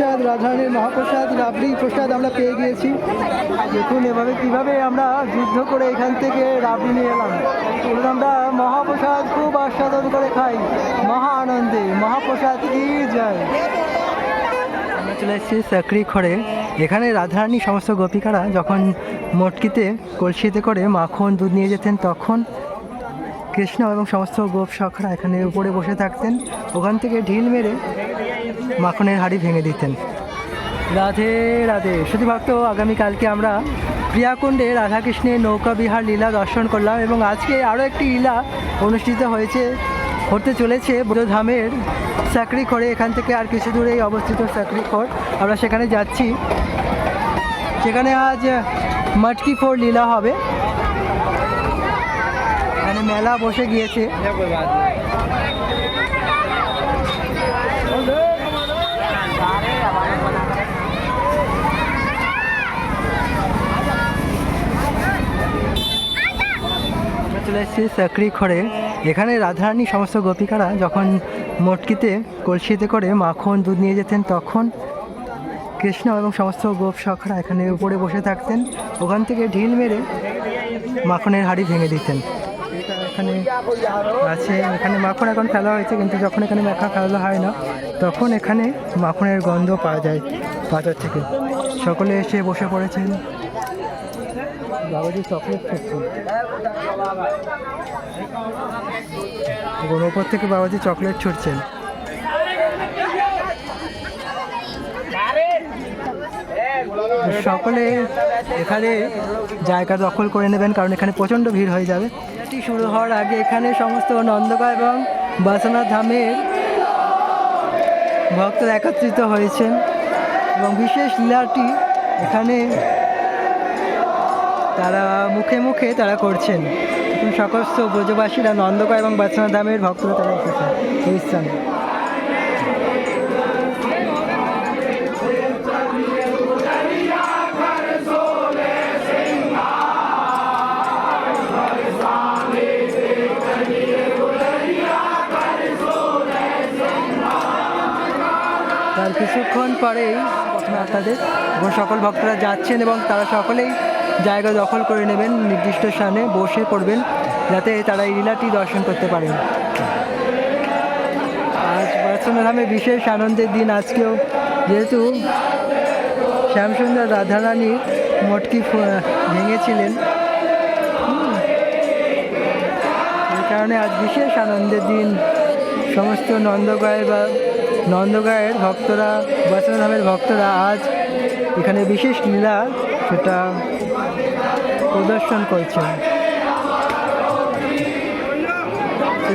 রাধারানীর মহাপ্রসাদ, রাবড়ি প্রসাদ আমরা পেয়ে গিয়েছি। দেখুন এভাবে কীভাবে আমরা যুদ্ধ করে এখান থেকে রাবড়ি নিয়ে এলাম। আমরা মহাপ্রসাদ খুব আস্বাদন করে খাই। মহা আনন্দে। মহাপ্রসাদ কি যায় আমরা চলে এসেছি চাকরি খড়ে। এখানে রাধারানী সমস্ত গোপিকারা যখন মটকিতে কলসিতে করে মাখন, দুধ নিয়ে যেতেন, তখন কৃষ্ণ এবং সমস্ত গোপ সখরা এখানে উপরে বসে থাকতেন। ওখান থেকে ঢিল মেরে মাখনের হাড়ি ভেঙে দিতেন। রাধে রাধে। শুধু ভক্ত, আগামীকালকে আমরা প্রিয়াকুণ্ডে রাধাকৃষ্ণের নৌকা বিহার লীলা দর্শন করলাম এবং আজকে আরও একটি লীলা অনুষ্ঠিত হয়েছে, হতে চলেছে বোধধামের করে। এখান থেকে আর কিছু দূরেই অবস্থিত কর। আমরা সেখানে যাচ্ছি। সেখানে আজ মটকি ফোর লীলা হবে। এখানে মেলা বসে গিয়েছে। চলে এসেছি চাকরি খড়ে এখানে রাধারানী সমস্ত গোপিকারা যখন মটকিতে কলসিতে করে মাখন, দুধ নিয়ে যেতেন, তখন কৃষ্ণ এবং সমস্ত গোপ সখরা এখানে উপরে বসে থাকতেন। ওখান থেকে ঢিল মেরে মাখনের হাড়ি ভেঙে দিতেন। এখানে আছে। এখানে মাখন এখন ফেলা হয়েছে, কিন্তু যখন এখানে মাখা ফেলা হয় না, তখন এখানে মাখনের গন্ধ পাওয়া যায় বাজার থেকে। সকলে এসে বসে পড়েছেন। বাবাজি চকলেট খাচ্ছেন ওপর থেকে বাবাজি চকলেট ছুটছেন। সকলে এখানে জায়গা দখল করে নেবেন, কারণ এখানে প্রচণ্ড ভিড় হয়ে যাবে। এটি শুরু হওয়ার আগে এখানে সমস্ত নন্দকা এবং বাসনা ধামের ভক্তরা একত্রিত হয়েছেন এবং বিশেষ লীলাটি এখানে তারা মুখে মুখে তারা করছেন। সকস্ত ব্রজবাসীরা নন্দকা এবং বাসনা ধামের ভক্তরা তারা এসেছেন এই স্থানে। কিছুক্ষণ পরেই আপনাদের এবং সকল ভক্তরা যাচ্ছেন এবং তারা সকলেই জায়গা দখল করে নেবেন, নির্দিষ্ট স্থানে বসে পড়বেন, যাতে তারা এই লীলাটি দর্শন করতে পারেন। আজ ধামে বিশেষ আনন্দের দিন আজকেও, যেহেতু শ্যামসুন্দর রাধারানী মটকি ভেঙেছিলেন। এই কারণে আজ বিশেষ আনন্দের দিন। সমস্ত নন্দগায়ের বা নন্দগায়ের ভক্তরা বৈষ্ণবধামের ভক্তরা আজ এখানে বিশেষ লীলা, সেটা প্রদর্শন করছেন।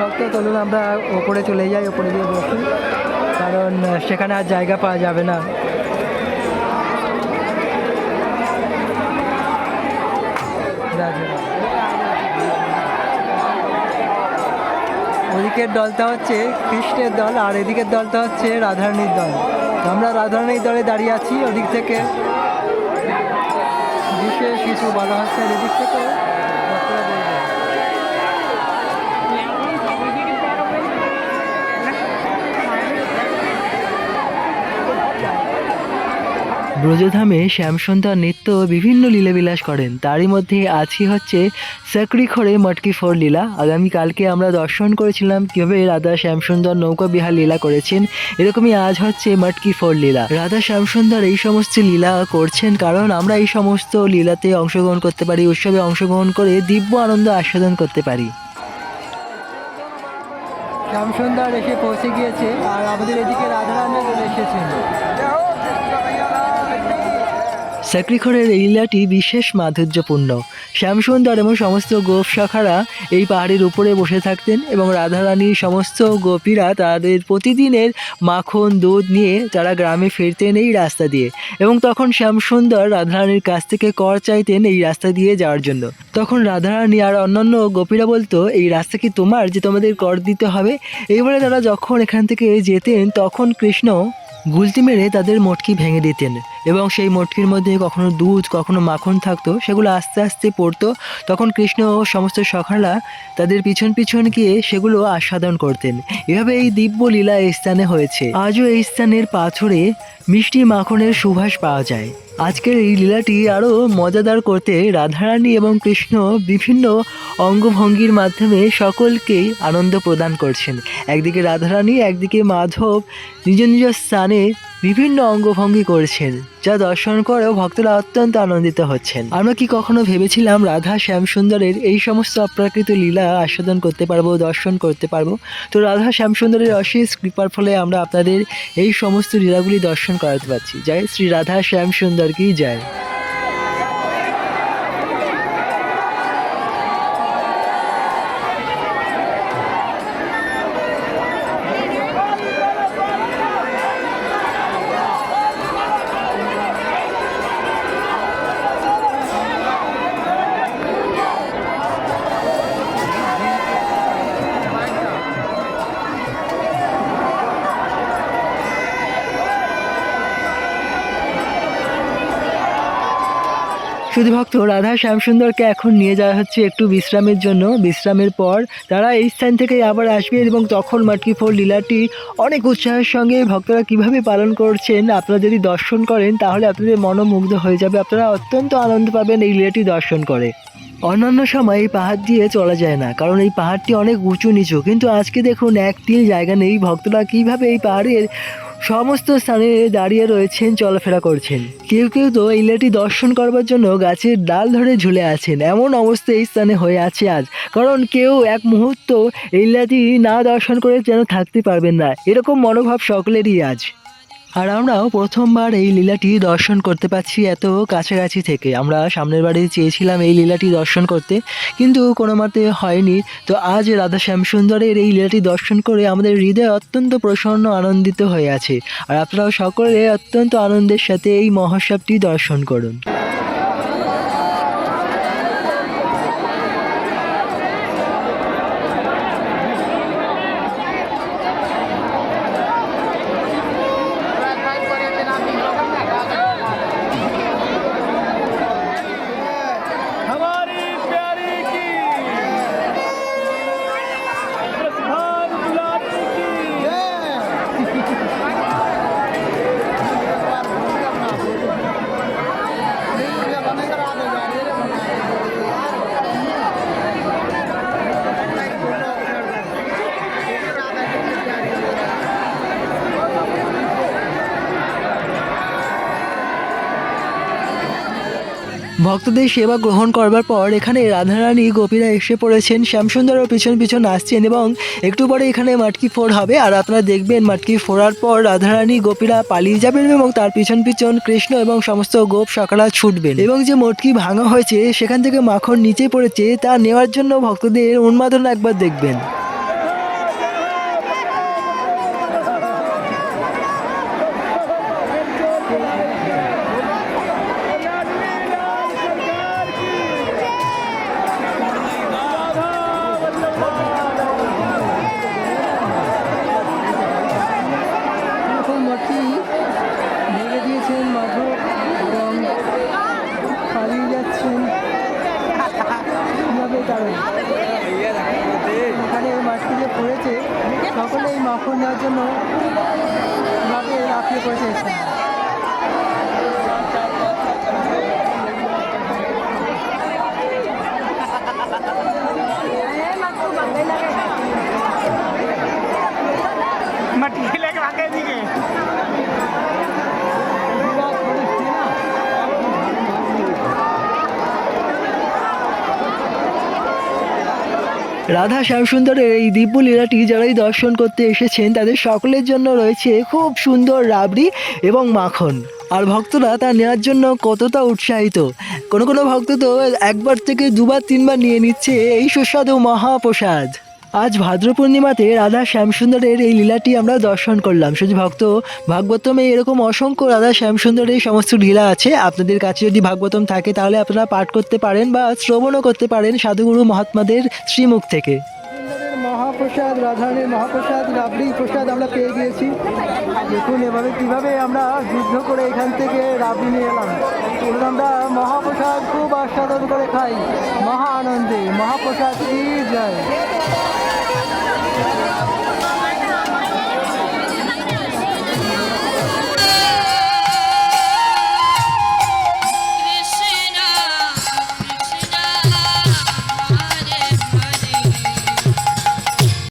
ভক্ত চলুন আমরা ওপরে চলে যাই, ওপরে গিয়ে বসি। কারণ সেখানে আর জায়গা পাওয়া যাবে না। ওদিকের দলটা হচ্ছে কৃষ্ণের দল, আর এদিকের দলটা হচ্ছে রাধারানীর দল। আমরা রাধারানীর দলে দাঁড়িয়ে আছি, ওদিক থেকে। কিছু বলা হচ্ছে এদিক থেকে ব্রজধামে শ্যামসুন্দর নৃত্য বিভিন্ন লীলাবিলাস করেন। তারই মধ্যে আজকে হচ্ছে চাকরিখড়ে মটকি ফোর লীলা। আগামীকালকে আমরা দর্শন করেছিলাম কীভাবে রাধা শ্যামসুন্দর নৌকা বিহার লীলা করেছেন। এরকমই আজ হচ্ছে মটকি ফোর লীলা। রাধা শ্যামসুন্দর এই সমস্ত লীলা করছেন কারণ আমরা এই সমস্ত লীলাতে অংশগ্রহণ করতে পারি উৎসবে অংশগ্রহণ করে দিব্য আনন্দ আস্বাদন করতে পারি। শ্যামসুন্দর এসে পৌঁছে গিয়েছে আর আমাদের এদিকে রাধারানী চলে এসেছেন। চাকরিখড়ের এই লীলাটি বিশেষ মাধুর্যপূর্ণ। শ্যামসুন্দর এবং সমস্ত গোপ শাখারা এই পাহাড়ের উপরে বসে থাকতেন এবং রাধারানীর সমস্ত গোপীরা তাদের প্রতিদিনের মাখন, দুধ নিয়ে তারা গ্রামে ফিরতেন এই রাস্তা দিয়ে এবং তখন শ্যামসুন্দর রাধারানীর কাছ থেকে কর চাইতেন এই রাস্তা দিয়ে যাওয়ার জন্য। তখন রাধারানী আর অন্যান্য গোপীরা বলতো, এই রাস্তা কি তোমার যে তোমাদের কর দিতে হবে? এইবারে তারা যখন এখান থেকে যেতেন, তখন কৃষ্ণ গুলতি মেরে তাদের মটকি ভেঙে দিতেন। এবং সেই মটকির মধ্যে কখনো দুধ, কখনো মাখন থাকতো, সেগুলো আস্তে আস্তে পড়তো। তখন কৃষ্ণ ও সমস্ত সখারা তাদের পিছন পিছন গিয়ে সেগুলো আস্বাদন করতেন। এভাবে এই দিব্য লীলা এই স্থানে হয়েছে। আজও এই স্থানের পাথরে মিষ্টি মাখনের সুভাষ পাওয়া যায়। আজকের এই লীলাটি আরও মজাদার করতে রাধারানী এবং কৃষ্ণ বিভিন্ন অঙ্গভঙ্গির মাধ্যমে সকলকেই আনন্দ প্রদান করছেন। একদিকে রাধারানী, একদিকে মাধব নিজ নিজ স্থানে বিভিন্ন অঙ্গভঙ্গি করছেন, যা দর্শন করেও ভক্তরা অত্যন্ত আনন্দিত হচ্ছেন। আমরা কি কখনো ভেবেছিলাম রাধা শ্যামসুন্দরের এই সমস্ত অপ্রাকৃত লীলা আস্বাদন করতে পারব, দর্শন করতে পারব? তো রাধা শ্যামসুন্দরের অশেষ কৃপার ফলে আমরা আপনাদের এই সমস্ত লীলাগুলি দর্শন করাতে পারছি। যাই শ্রী রাধা শ্যামসুন্দর কি জয়। শুধু ভক্ত রাধা শ্যামসুন্দরকে এখন নিয়ে যাওয়া হচ্ছে একটু বিশ্রামের জন্য। বিশ্রামের পর তারা এই স্থান থেকে আবার আসবে এবং তখন মাটকি ফোর লীলাটি অনেক উৎসাহের সঙ্গে ভক্তরা কীভাবে পালন করছেন আপনারা যদি দর্শন করেন তাহলে আপনাদের মনোমুগ্ধ হয়ে যাবে। আপনারা অত্যন্ত আনন্দ পাবেন এই লীলাটি দর্শন করে। অন্যান্য সময় এই পাহাড় দিয়ে চলা যায় না, কারণ এই পাহাড়টি অনেক উঁচু নিচু কিন্তু আজকে দেখুন, এক তিল জায়গা নেই। ভক্তরা কীভাবে এই পাহাড়ের সমস্ত স্থানে দাঁড়িয়ে রয়েছেন, চলাফেরা করছেন। কেউ কেউ তো ইলাটি দর্শন করবার জন্য গাছের ডাল ধরে ঝুলে আছেন। এমন অবস্থা এই স্থানে হয়ে আছে আজ। কারণ কেউ এক মুহূর্ত ইলাটি না দর্শন করে যেন থাকতে পারবেন না। এরকম মনোভাব সকলেরই আজ। আর আমরাও প্রথমবার এই লীলাটি দর্শন করতে পারছি এত কাছাকাছি থেকে। আমরা সামনের বাড়ি চেয়েছিলাম এই লীলাটি দর্শন করতে, কিন্তু কোনো মতে হয়নি। তো আজ রাধা শ্যামসুন্দরের এই লীলাটি দর্শন করে আমাদের হৃদয় অত্যন্ত প্রসন্ন, আনন্দিত হয়ে আছে। আর আপনারাও সকলে অত্যন্ত আনন্দের সাথে এই মহোৎসবটি দর্শন করুন। ভক্তদের সেবা গ্রহণ করবার পর এখানে রাধারানী গোপীরা এসে পড়েছেন। শ্যামসুন্দরও পিছন পিছন আসছেন এবং একটু পরে এখানে মাটকি ফোর হবে আর আপনারা দেখবেন মাটকি ফোরার পর রাধারানী গোপীরা পালিয়ে যাবেন এবং তার পিছন পিছন কৃষ্ণ এবং সমস্ত গোপ সকালা ছুটবেন। এবং যে মটকি ভাঙা হয়েছে, সেখান থেকে মাখন নিচে পড়েছে, তা নেওয়ার জন্য ভক্তদের উন্মাদনা একবার দেখবেন। কারণ। এখানে মাঠটি যে পড়েছে সকলে এই মাখন নেওয়ার জন্য কীভাবে লাফিয়ে পড়েছে। রাধা শ্যামসুন্দরের এই দিব্য লীলাটি যারাই দর্শন করতে এসেছেন, তাদের সকলের জন্য রয়েছে খুব সুন্দর রাবড়ি এবং মাখন। আর ভক্তরা তা নেওয়ার জন্য কতটা উৎসাহিত। কোনো কোনো ভক্ত তো একবার থেকে দুবার, তিনবার নিয়ে নিচ্ছে এই সুস্বাদু মহাপ্রসাদ। আজ ভাদ্র পূর্ণিমাতে রাধা শ্যামসুন্দরের এই লীলাটি আমরা দর্শন করলাম। শুধু ভক্ত, ভাগবতমে এরকম অসংখ্য রাধা শ্যামসুন্দরের সমস্ত লীলা আছে। আপনাদের কাছে যদি ভাগবতম থাকে, তাহলে আপনারা পাঠ করতে পারেন বা শ্রবণও করতে পারেন সাধুগুরু মহাত্মাদের শ্রীমুখ থেকে। মহাপ্রসাদ, রাধারানীর মহাপ্রসাদ রাবড়ি প্রসাদ আমরা পেয়ে গিয়েছি। দেখুন এভাবে কীভাবে আমরা যুদ্ধ করে এখান থেকে রাবড়ি নিয়ে এলাম। আমরা মহাপ্রসাদ খুব আস্বাদন করে খাই। মহা আনন্দে। মহাপ্রসাদ কি জয়?